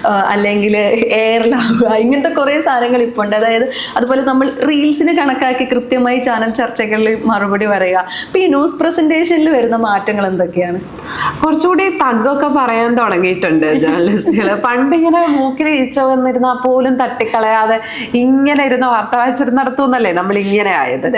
ആ, അല്ലെങ്കിൽ എയറിലാവുക ഇങ്ങനത്തെ കുറേ സാധനങ്ങൾ ഇപ്പോൾ ഉണ്ട്. അതായത് അതുപോലെ നമ്മൾ റീൽസിന് കണക്കാക്കി കൃത്യമായി ചാനൽ ചർച്ചകളിൽ മറുപടി പറയുക. ഇപ്പം ഈ ന്യൂസ് പ്രസന്റേഷനിൽ വരുന്ന മാറ്റങ്ങൾ എന്തൊക്കെയാണ്? കുറച്ചുകൂടി തഗ്ഗൊക്കെ പറയാൻ തുടങ്ങിയിട്ടുണ്ട് ജേർണലിസ്റ്റുകൾ പണ്ട് ഇങ്ങനെ മൂക്കിൽ ഈച്ച വന്നിരുന്നാൽ പോലും തട്ടിക്കളയാതെ ഇങ്ങനെ ഇരുന്ന് വാർത്ത വായിച്ചിരുന്നിടത്തുനിന്നല്ലേ നമ്മൾ ഇങ്ങനെ ആയത്?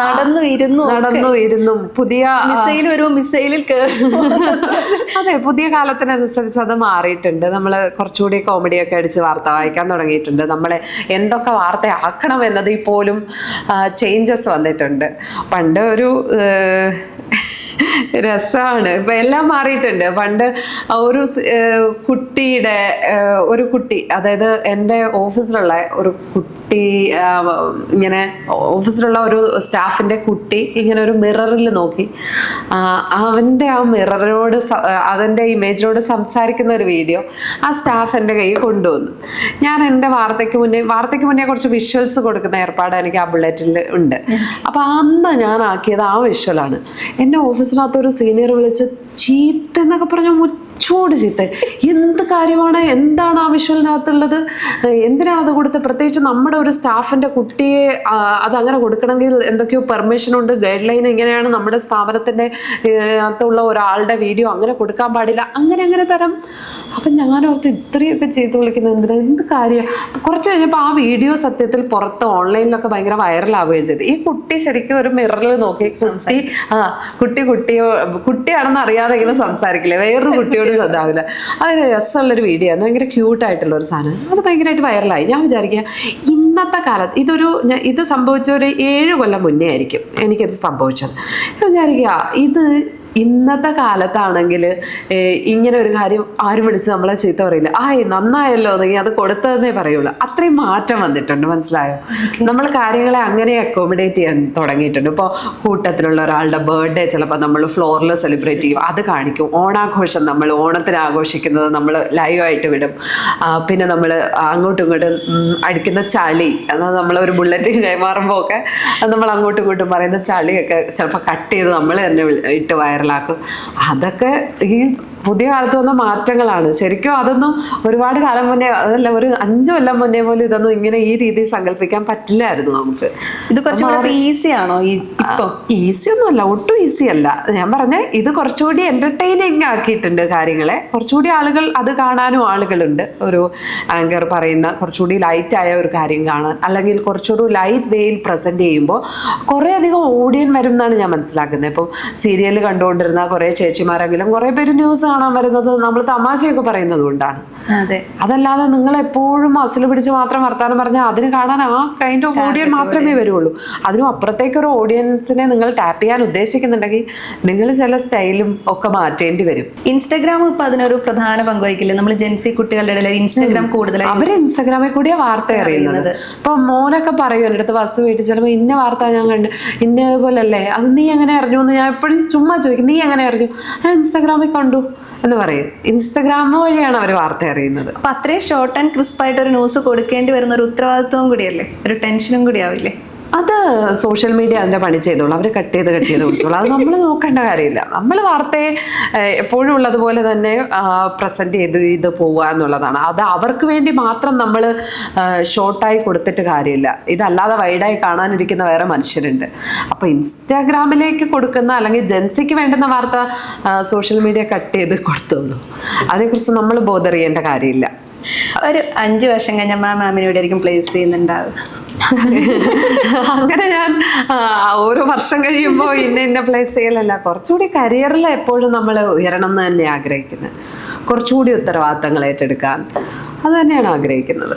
നടന്നു ഇരുന്നു നടന്നു ഇരുന്നു. പുതിയ മിസൈൽ വരുമ്പോൾ മിസൈലിൽ കയറും *laughs* അതെ പുതിയ കാലത്തിനനുസരിച്ച് അത് മാറിയിട്ടുണ്ട്. നമ്മൾ കുറച്ചുകൂടി കോമഡിയൊക്കെ അടിച്ച് വാർത്ത വായിക്കാൻ തുടങ്ങിയിട്ടുണ്ട്. നമ്മളെ എന്തൊക്കെ വാർത്തയാക്കണം എന്നതിൽ പോലും ചേഞ്ചസ് വന്നിട്ടുണ്ട്. പണ്ട് ഒരു രസമാണ്. ഇപ്പൊ എല്ലാം മാറിയിട്ടുണ്ട്. പണ്ട് ഒരു കുട്ടിയുടെ ഒരു കുട്ടി അതായത് എന്റെ ഓഫീസിലുള്ള ഒരു കുട്ടി ഇങ്ങനെ ഓഫീസിലുള്ള ഒരു സ്റ്റാഫിന്റെ കുട്ടി ഇങ്ങനെ ഒരു മിററിൽ നോക്കി. അവന്റെ ആ മിററിനോട് അതിന്റെ ഇമേജിനോട് സംസാരിക്കുന്ന ഒരു വീഡിയോ ആ സ്റ്റാഫ് എന്റെ കയ്യിൽ കൊണ്ടുവന്നു. ഞാൻ എന്റെ വാർത്തയ്ക്ക് മുന്നേ വാർത്തയ്ക്ക് മുന്നേ കുറച്ച് വിഷ്വൽസ് കൊടുക്കുന്ന ഏർപ്പാട് എനിക്ക് ആ ബുള്ളറ്റിൽ ഉണ്ട്. അപ്പോൾ അന്ന് ഞാൻ ആക്കിയത് ആ വിഷ്വലാണ്. എന്റെ ഓഫീസിനകത്ത് ഒരു സീനിയർ വിളിച്ച് ചീത്ത എന്നൊക്കെ പറഞ്ഞാൽ മുച്ചോട് ചീത്ത. എന്ത് കാര്യമാണ്? എന്താണ് ആ വിഷ്വലിനകത്തുള്ളത്? എന്തിനാണ് അത് കൊടുത്ത് പ്രത്യേകിച്ച് നമ്മുടെ ഒരു സ്റ്റാഫിന്റെ കുട്ടിയെ അതങ്ങനെ കൊടുക്കണമെങ്കിൽ എന്തൊക്കെയോ പെർമിഷൻ ഉണ്ട്. ഗൈഡ് ലൈൻ എങ്ങനെയാണ് നമ്മുടെ സ്ഥാപനത്തിന്റെ അകത്തുള്ള ഒരാളുടെ വീഡിയോ അങ്ങനെ കൊടുക്കാൻ പാടില്ല. അങ്ങനെ അങ്ങനെ തരം. അപ്പം ഞാനോർത്ത് ഇത്രയൊക്കെ ചെയ്ത് വിളിക്കുന്നത് എന്തിനാ? എന്ത് കാര്യം? കുറച്ച് കഴിഞ്ഞപ്പോൾ ആ വീഡിയോ സത്യത്തിൽ പുറത്ത് ഓൺലൈനിലൊക്കെ ഭയങ്കര വൈറലാവുകയും ചെയ്തു. ഈ കുട്ടി ശരിക്കും ഒരു മിററിൽ നോക്കി കുട്ടി ആ കുട്ടി കുട്ടിയോ കുട്ടിയാണെന്ന് അറിയാതെ ഇങ്ങനെ സംസാരിക്കില്ല? വേറൊരു കുട്ടിയോട് ഇതാവില്ല അതൊരു രസമുള്ളൊരു വീഡിയോ ആണ് ഭയങ്കര ക്യൂട്ടായിട്ടുള്ള ഒരു സാധനം. അത് ഭയങ്കരമായിട്ട് വൈറലായി ഞാൻ വിചാരിക്കുക ഇന്നത്തെ കാലത്ത് ഇതൊരു ഇത് സംഭവിച്ച ഒരു ഏഴ് കൊല്ലം മുന്നേ ആയിരിക്കും എനിക്കത് സംഭവിച്ചത്. ഞാൻ വിചാരിക്കുക ഇത് ഇന്നത്തെ കാലത്താണെങ്കിൽ ഇങ്ങനെ ഒരു കാര്യം ആരും വിളിച്ച് നമ്മളെ ചീത്ത പറയില്ല. ആയ് നന്നായല്ലോ നീ അത് കൊടുത്തതെന്നേ പറയുള്ളൂ അത്രയും മാറ്റം വന്നിട്ടുണ്ട് മനസ്സിലായോ? നമ്മൾ കാര്യങ്ങളെ അങ്ങനെ അക്കോമഡേറ്റ് ചെയ്യാൻ തുടങ്ങിയിട്ടുണ്ട്. ഇപ്പോൾ കൂട്ടത്തിലുള്ള ഒരാളുടെ ബർത്ത്ഡേ ചിലപ്പോൾ നമ്മൾ ഫ്ലോറിൽ സെലിബ്രേറ്റ് ചെയ്യും. അത് കാണിക്കും. ഓണാഘോഷം നമ്മൾ ഓണത്തിന് ആഘോഷിക്കുന്നത് നമ്മൾ ലൈവായിട്ട് വിടും. പിന്നെ നമ്മൾ അങ്ങോട്ടും ഇങ്ങോട്ടും അടിക്കുന്ന ചളി എന്നാൽ നമ്മൾ ഒരു ബുള്ളറ്റ് കൈമാറുമ്പോൾ ഒക്കെ നമ്മൾ അങ്ങോട്ടും ഇങ്ങോട്ടും പറയുന്ന ചളിയൊക്കെ ചിലപ്പോൾ കട്ട് ചെയ്ത് നമ്മൾ തന്നെ ഇട്ട് ഇട്ട് വൈറലാക്കും അതൊക്കെ ഈ പുതിയ കാലത്ത് വന്ന മാറ്റങ്ങളാണ്. ശരിക്കും അതൊന്നും ഒരുപാട് കാലം മുന്നേ അതല്ല ഒരു അഞ്ചു കൊല്ലം മുന്നേ പോലും ഇതൊന്നും ഇങ്ങനെ ഈ രീതിയിൽ സങ്കല്പിക്കാൻ പറ്റില്ലായിരുന്നു നമുക്ക്. ഇത് കുറച്ചും കൂടെ ഈസി ആണോ ഈ ഒന്നും ഈസി ഒന്നുമല്ല ഒട്ടും ഈസി അല്ല ഞാൻ പറഞ്ഞ ഇത് കുറച്ചുകൂടി എന്റർടൈനിങ് ആക്കിയിട്ടുണ്ട് കാര്യങ്ങളെ. കുറച്ചുകൂടി ആളുകൾ അത് കാണാനും ആളുകളുണ്ട്. ഒരു ആങ്കർ പറയുന്ന കുറച്ചുകൂടി ലൈറ്റ് ആയ ഒരു കാര്യം കാണാൻ അല്ലെങ്കിൽ കുറച്ചുകൂടി ലൈറ്റ് വേയിൽ പ്രസന്റ് ചെയ്യുമ്പോൾ കുറേ അധികം ഓഡിയൻ വരും എന്നാണ് ഞാൻ മനസ്സിലാക്കുന്നത്. ഇപ്പം സീരിയൽ കണ്ടുകൊണ്ടിരുന്ന കുറേ ചേച്ചിമാരെങ്കിലും കുറേ പേര് ന്യൂസ് കാണാൻ വരുന്നത് നമ്മൾ തമാശയൊക്കെ പറയുന്നത് കൊണ്ടാണ്. അതെ. അതല്ലാതെ നിങ്ങൾ എപ്പോഴും അസൽ പിടിച്ച് മാത്രം വർത്താനം പറഞ്ഞാൽ അതിന് കാണാൻ ആ കൈൻഡ് ഓഫ് ഓഡിയൻ മാത്രമേ വരുള്ളൂ. അതിനും അപ്പുറത്തേക്ക് ഒരു ഓഡിയൻസിനെ നിങ്ങൾ ടാപ്പ് ചെയ്യാൻ ഉദ്ദേശിക്കുന്നുണ്ടെങ്കിൽ നിങ്ങൾ ചില സ്റ്റൈലും ഒക്കെ മാറ്റേണ്ടി വരും. ഇൻസ്റ്റാഗ്രാം ഇപ്പൊ അതിനൊരു പ്രധാന പങ്ക് വഹിക്കില്ലേ? നമ്മൾ ജെൻസി കുട്ടികളുടെ ഇടയിൽ ഇൻസ്റ്റാഗ്രാം കൂടുതൽ അവർ ഇൻസ്റ്റാഗ്രാമിൽ കൂടിയ വാർത്ത അറിയുന്നത്. ഇപ്പൊ മോനൊക്കെ പറയും എന്റെ അടുത്ത് ബസ് വീട്ടിൽ ചിലപ്പോൾ ഇന്ന വാർത്ത ഞാൻ കണ്ട് ഇന്നതുപോലല്ലേ അത് നീ എങ്ങനെ അറിഞ്ഞു? എന്ന് ഞാൻ എപ്പോഴും ചുമ്മാ ചോദിക്കും നീ എങ്ങനെ അറിഞ്ഞു? ഞാൻ ഇൻസ്റ്റാഗ്രാമിൽ കണ്ടു. എന്ന് പറയും. ഇൻസ്റ്റഗ്രാം വഴിയാണ് അവർ വാർത്ത അറിയുന്നത്. അപ്പൊ അത്രയും ഷോർട്ട് ആൻഡ് ക്രിസ്പായിട്ട് ഒരു ന്യൂസ് കൊടുക്കേണ്ടി വരുന്ന ഒരു ഉത്തരവാദിത്വവും കൂടിയല്ലേ? ഒരു ടെൻഷനും കൂടി ആവില്ലേ? അത് സോഷ്യൽ മീഡിയ അതിന്റെ പണി ചെയ്തോളൂ. അവർ കട്ട് ചെയ്ത് കട്ട് ചെയ്ത് കൊടുത്തോളൂ. അത് നമ്മൾ നോക്കേണ്ട കാര്യമില്ല. നമ്മൾ വാർത്തയെ എപ്പോഴും ഉള്ളതുപോലെ തന്നെ പ്രസന്റ് ചെയ്ത് ഇത് പോവുക എന്നുള്ളതാണ്. അത് അവർക്ക് വേണ്ടി മാത്രം നമ്മൾ ഷോർട്ടായി കൊടുത്തിട്ട് കാര്യമില്ല. ഇതല്ലാതെ വൈഡായി കാണാനിരിക്കുന്ന വേറെ മനുഷ്യരുണ്ട്. അപ്പോൾ ഇൻസ്റ്റാഗ്രാമിലേക്ക് കൊടുക്കുന്ന അല്ലെങ്കിൽ ജെൻസിക്ക് വേണ്ടുന്ന വാർത്ത സോഷ്യൽ മീഡിയ കട്ട് ചെയ്ത് കൊടുത്തോളൂ. അതിനെക്കുറിച്ച് നമ്മൾ ബോധറിയേണ്ട കാര്യമില്ല. ഒരു അഞ്ച് വർഷം കഴിഞ്ഞാൽ മാം മാമിനെ ഇവിടെ ആയിരിക്കും പ്ലേസ് ചെയ്യുന്നുണ്ടാവുക. അങ്ങനെ ഞാൻ ഓരോ വർഷം കഴിയുമ്പോൾ ഇന്ന ഇന്ന പ്ലേസ് ചെയ്യലല്ല. കുറച്ചുകൂടി കരിയറിൽ എപ്പോഴും നമ്മൾ ഉയരണം എന്ന് തന്നെ ആഗ്രഹിക്കുന്നത്. കുറച്ചുകൂടി ഉത്തരവാദിത്തങ്ങൾ ഏറ്റെടുക്കാൻ അത് തന്നെയാണ് ആഗ്രഹിക്കുന്നത്.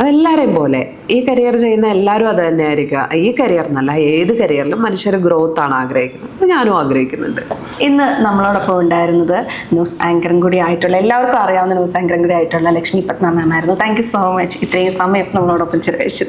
അതെല്ലാവരെയും പോലെ ഈ കരിയർ ചെയ്യുന്ന എല്ലാവരും അത് തന്നെ ആയിരിക്കുക ഈ കരിയർ എന്നല്ല ഏത് കരിയറിലും മനുഷ്യർ ഗ്രോത്ത് ആണ് ആഗ്രഹിക്കുന്നത്. അത് ഞാനും ആഗ്രഹിക്കുന്നുണ്ട്. ഇന്ന് നമ്മളോടൊപ്പം ഉണ്ടായിരുന്നത് ന്യൂസ് ആങ്കറും കൂടി ആയിട്ടുള്ള എല്ലാവർക്കും അറിയാവുന്ന ന്യൂസ് ആങ്കറും കൂടി ആയിട്ടുള്ള ലക്ഷ്മി പത്മ മാമായിരുന്നു താങ്ക് യു സോ മച്ച് ഇത്രയും സമയം നമ്മളോടൊപ്പം ചെലവഴിച്ചത്